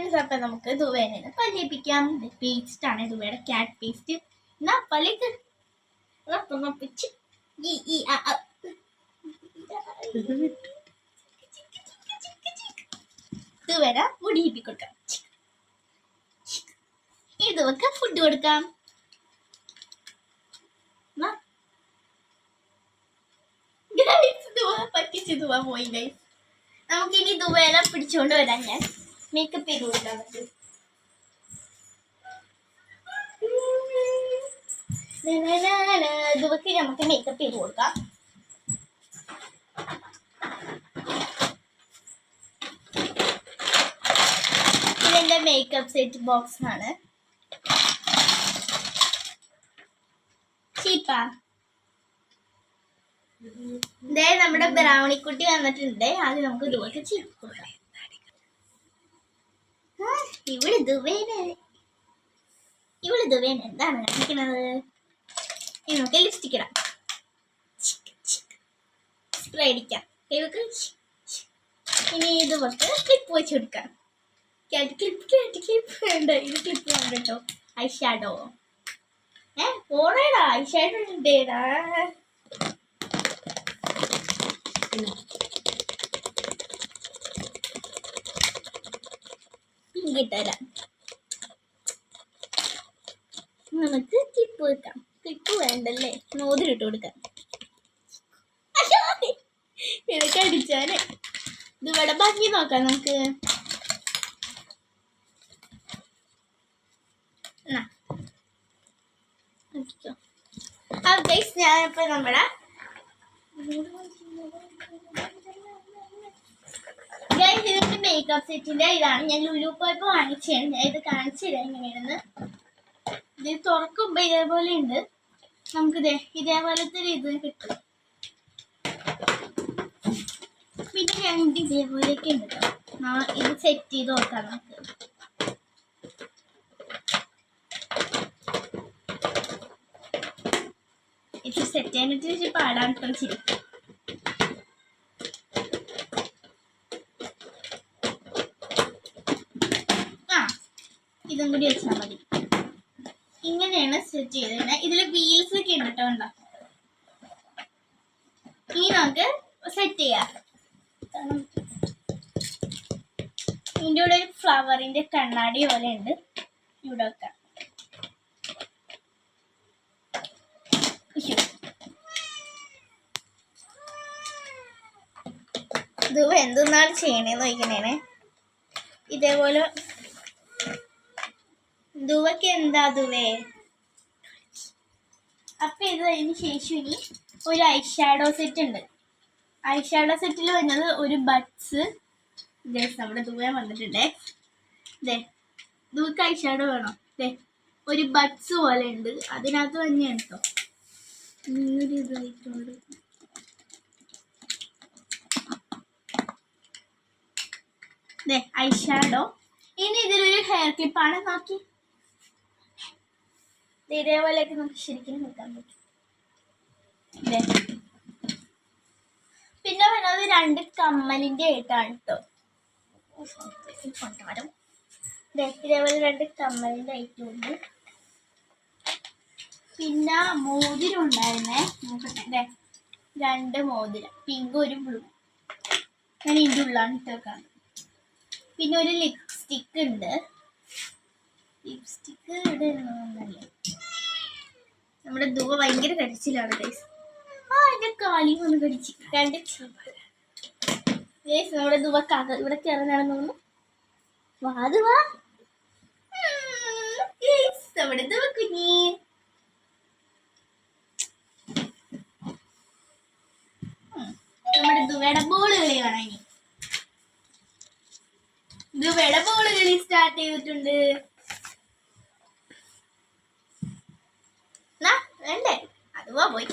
Friends അപ്പൊ നമുക്ക് ദുബൈനെ പല്ലിപ്പിക്കാം paste ആണ് ദുബൈയുടെ ക്യാറ്റ് പേസ്റ്റ് എന്നാ പല്ലിക്ക് പിച്ച്. ഈ ഈ വെക്ക ഫുഡ് കൊടുക്കാം. പറ്റിച്ച് ദുബ പോയി ഗൈസ് നമുക്കിനി ദുബൈനെ പിടിച്ചോണ്ട് വരാം ഞാൻ. മേക്കപ്പ് ചെയ്ത് കൊടുക്കാൻ പറ്റും ദുബക്ക് നമുക്ക് മേക്കപ്പ് ചെയ്ത് കൊടുക്കാം. ഇതെന്റെ മേക്കപ്പ് സെറ്റ് ബോക്സ് ആണ് ചീപ്പാ. ദേ നമ്മുടെ ബ്രൗണി കുട്ടി വന്നിട്ടുണ്ട്. അത് നമുക്ക് ദുബക്ക് ചീപ്പ് കൊടുക്കാം. ആ, ഇവിടെ ദുബൈന് ഇവൾ ദുബൈന് എന്താണ് കാണിക്കണത്? നമുക്ക് ലിപ്സ്റ്റിക് ഇടാം. സ്പ്രേ അടിക്കാം. ഇവക്ക് ഇനി ഇത് പോലത്തെ ക്ലിപ്പ് വെച്ച് കൊടുക്കാം ക്ലിപ്പ് ക്ലിപ്പ് വേണ്ട ഇത് ക്ലിപ്പ് വേണ്ട കേട്ടോ. ഐ ഷാഡോ ഏ പോണേടാ. ഐ ഷാഡോ ഉണ്ടേടാ ഇട്ടുതരാം നമുക്ക് ക്ലിപ്പ് വെക്കാം. ക്ലിപ്പ് വേണ്ടല്ലേ? മോതിരിട്ട് കൊടുക്കാം. ഇതൊക്കെ അടിച്ചാൽ ഇത് ഇവിടെ ബാക്കി നോക്കാം നമുക്ക്. ഞാനിപ്പോ ഗൈസ് മേക്കപ്പ് സെറ്റിന്റെ ഇതാണ് ഞാൻ ലുലു പോയപ്പോ വാങ്ങിച്ചിരുന്നു ഇത് കാണിച്ചു തരാം എങ്ങനെയാണെന്ന് ഇത് തുറക്കുമ്പോ ഇതേപോലെ ഉണ്ട്. നമുക്ക് ഇതേപോലത്തെ ഇത് കിട്ടും. പിന്നെ രണ്ട് ഇതേപോലെയൊക്കെ ഉണ്ട് കേട്ടോ. ഇത് സെറ്റ് ചെയ്ത് നോക്കാം നമുക്ക്. ഇത് സെറ്റ് ചെയ്യാനായിട്ട് ഇച്ചിരി പാടാൻ കേട്ടോ ശരി ആ ഇതും കൂടി വെച്ചാൽ മതി. ഇങ്ങനെയാണ് സ്റ്റിച്ച് ചെയ്തിരുന്നത് ഇതിൽ വീൽസ് ഒക്കെ ഉണ്ട് കേട്ടോ ഉണ്ടോ ഇനി നമുക്ക് സെറ്റ് ചെയ്യാം. ഇതിന്റെ കൂടെ ഒരു ഫ്ലവറിന്റെ കണ്ണാടി പോലെ ഉണ്ട്. ഇവിടെ വെക്കാം. ഇത് എന്തെന്നാണ് ചെയ്യണേന്ന് ചോദിക്കണേനെ ഇതേപോലെ ദുവക്ക് എന്താ ദുവേ? അപ്പൊ ഇത് അതിന് ശേഷം ഇനി ഒരു ഐ ഷാഡോ സെറ്റ് ഉണ്ട്. ഐ ഷാഡോ സെറ്റിൽ വരുന്നത് ഒരു ബഡ്സ് നമ്മുടെ ദൂരം വന്നിട്ടുണ്ടേ. ദേ ദൂക്ക് ഐ ഷാഡോ വേണോ? ദേ ഒരു ബഡ്സ് പോലെ ഉണ്ട്. അതിനകത്ത് തന്നെയാണ് കേട്ടോ ഇങ്ങനൊരു ഇതായിട്ടുണ്ട് ദേ ഐ ഷാഡോ. ഇനി ഇതിലൊരു ഹെയർ ക്ലിപ്പാണ് നോക്കി ഇതേപോലെ നമുക്ക് ശരിക്കും നോക്കാൻ പറ്റും. പിന്നെ വരുന്നത് രണ്ട് കമ്മലിന്റെ ആയിട്ടാണ് കേട്ടോ ഇതേപോലെ രണ്ട് കമ്മലിന്റെ ഐറ്റം ഉണ്ട്. പിന്നെ മോതിരം ഉണ്ടായിരുന്നേ നോക്കട്ടെ രണ്ട് മോതിരം. പിങ്ക് ഒരു ബ്ലൂ ഞാൻ ഇതിന്റെ ഉള്ളാണ് ഇട്ടേക്കാണ് പിന്നെ ഒരു ലിപ്സ്റ്റിക് ഉണ്ട്. ലിപ്സ്റ്റിക് ഇവിടെ നമ്മുടെ ദുവ ഭയങ്കര കടിച്ചിലാണ് ഗൈസ് ആ എന്റെ കാലി ഒന്ന് കടിച്ച് രണ്ട് ഗൈസ് നമ്മുടെ ദുവ കഥ ഇവിടെ നമ്മുടെ ദുവ കുഞ്ഞി. ദുവയുടെ ബോൾ കളി കാണാൻ ദുബൈയുടെ ബോൾ കളി സ്റ്റാർട്ട് ചെയ്തിട്ടുണ്ട്. വേണ്ടേ? അതുവാ പോയി.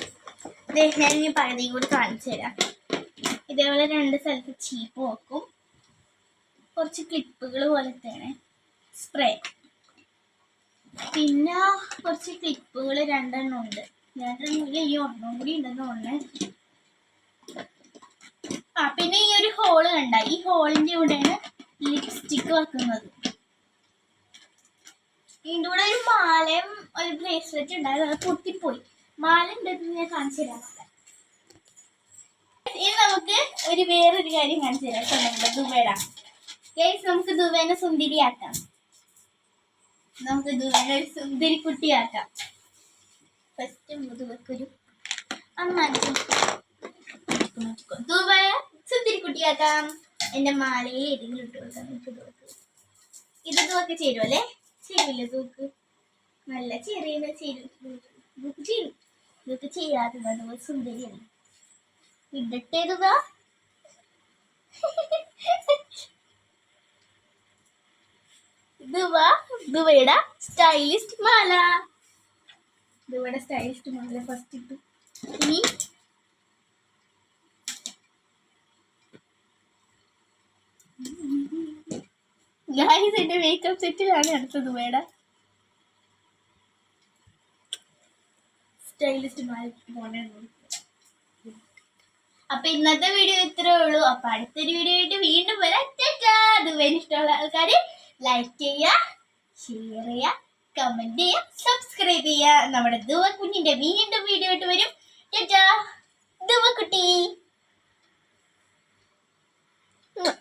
ഞാൻ ഇനി പകുതി കൂടി കാണിച്ചു തരാം. ഇതേപോലെ രണ്ട് സ്ഥലത്ത് ചീപ്പ് വെക്കും. കുറച്ച് ക്ലിപ്പുകൾ പോലത്തെയാണ്. സ്പ്രേ പിന്നെ കുറച്ച് ക്ലിപ്പുകൾ രണ്ടെണ്ണം ഉണ്ട്. രണ്ടെണ്ണം ഇല്ല, ഈ ഒരെണ്ണം കൂടി ഉണ്ടെന്ന് തോന്നുന്നു. ആ പിന്നെ ഈ ഒരു ഹോൾ കണ്ട ഈ ഹോളിന്റെ കൂടെയാണ് ലിപ്സ്റ്റിക്ക് വെക്കുന്നത് ഇതിന്റെ കൂടെ ഒരു മാലയും ഒരു ബ്രേസ്ലെറ്റ് ഉണ്ടായിരുന്നു. അത് പൊട്ടിപ്പോയി. മാല ഉണ്ടെന്ന് ഞാൻ കാണിച്ചു തരാം ഇനി നമുക്ക് ഒരു വേറൊരു കാര്യം കാണിച്ചു തരാം നമ്മുടെ ദുബൈയുടെ. ഗൈസ് നമുക്ക് ദുബൈനെ സുന്ദരിയാക്കാം. നമുക്ക് ദുബൈനെ ഒരു സുന്ദരി കുട്ടിയാക്കാം ഫസ്റ്റ് മുതുവക്കൊരു അന്നാക്കും ദുബൈ സുന്ദരി കുട്ടിയാക്കാം എന്റെ മാലയിൽ ഏതെങ്കിലും ഇട്ട് കൊടുക്കാം നമുക്ക് ദൂക്ക് ഇത് ദൂക്ക് ചേരുമല്ലേ ചേരുമില്ല തൂക്ക് നല്ല ചെറിയ ചേരും. തൂക്ക് ചേരും. ദൂക്ക് ചെയ്യാതെ ദൂക്ക് സുന്ദരിയാണ് ഇടട്ടെ സ്റ്റൈലിസ്റ്റ് മാല. ദുവയുടെ സ്റ്റൈലിസ്റ്റ് മാല ഫസ്റ്റ് ഇട്ടു. ഇനി ഗായ്സ് എന്റെ മേക്കപ്പ് സെറ്റിലാണ് അടുത്തത് വേട അപ്പൊ ഇന്നത്തെ വീഡിയോ ഇത്രേ ഉള്ളൂ. അപ്പൊ അടുത്തൊരു വീഡിയോ ആയിട്ട് വീണ്ടും വരാം. അതുവരെ ഇഷ്ടമുള്ള ആൾക്കാര് ലൈക്ക് ചെയ്യാ ഷെയർ ചെയ്യാ കമന്റ് ചെയ്യാ സബ്സ്ക്രൈബ് ചെയ്യാ നമ്മുടെ ദുവ കുഞ്ഞിന്റെ വീണ്ടും വീഡിയോ ആയിട്ട് വരും. ദുവ കുട്ടി. Yeah.